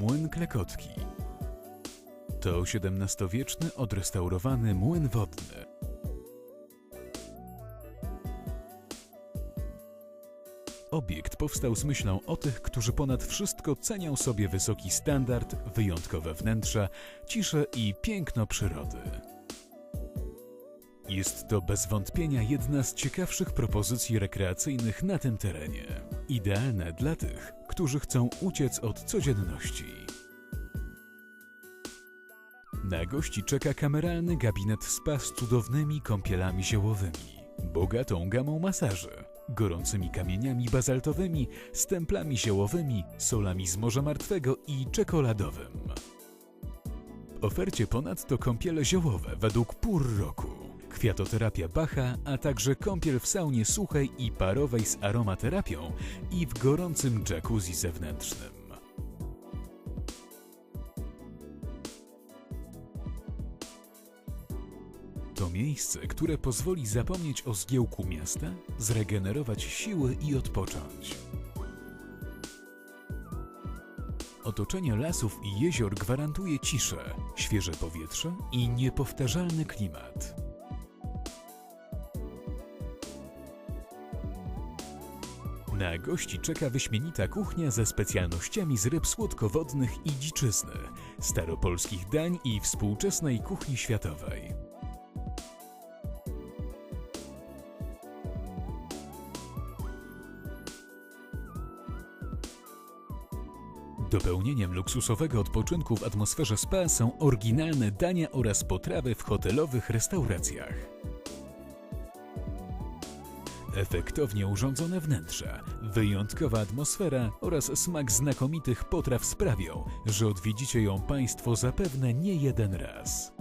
Młyn Klekotki. To XVII-wieczny odrestaurowany młyn wodny. Obiekt powstał z myślą o tych, którzy ponad wszystko cenią sobie wysoki standard, wyjątkowe wnętrza, ciszę i piękno przyrody. Jest to bez wątpienia jedna z ciekawszych propozycji rekreacyjnych na tym terenie. Idealne dla tych, którzy chcą uciec od codzienności. Na gości czeka kameralny gabinet spa z cudownymi kąpielami ziołowymi, bogatą gamą masaży, gorącymi kamieniami bazaltowymi, stemplami ziołowymi, solami z Morza Martwego i czekoladowym. W ofercie ponadto kąpiele ziołowe według pór roku, kwiatoterapia Bacha, a także kąpiel w saunie suchej i parowej z aromaterapią i w gorącym jacuzzi zewnętrznym. To miejsce, które pozwoli zapomnieć o zgiełku miasta, zregenerować siły i odpocząć. Otoczenie lasów i jezior gwarantuje ciszę, świeże powietrze i niepowtarzalny klimat. Na gości czeka wyśmienita kuchnia ze specjalnościami z ryb słodkowodnych i dziczyzny, staropolskich dań i współczesnej kuchni światowej. Dopełnieniem luksusowego odpoczynku w atmosferze spa są oryginalne dania oraz potrawy w hotelowych restauracjach. Efektownie urządzone wnętrza, wyjątkowa atmosfera oraz smak znakomitych potraw sprawią, że odwiedzicie ją Państwo zapewne nie jeden raz.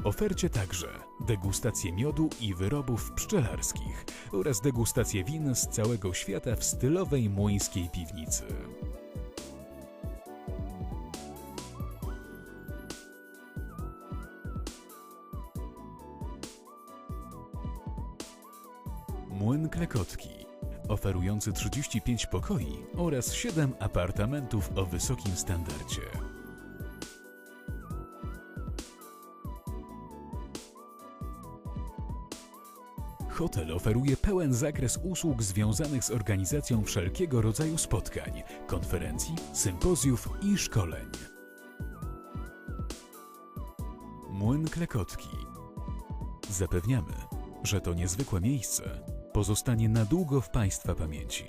W ofercie także degustacje miodu i wyrobów pszczelarskich oraz degustacje win z całego świata w stylowej młyńskiej piwnicy. Młyn Klekotki, oferujący 35 pokoi oraz 7 apartamentów o wysokim standardzie. Hotel oferuje pełen zakres usług związanych z organizacją wszelkiego rodzaju spotkań, konferencji, sympozjów i szkoleń. Młyn Klekotki. Zapewniamy, że to niezwykłe miejsce pozostanie na długo w Państwa pamięci.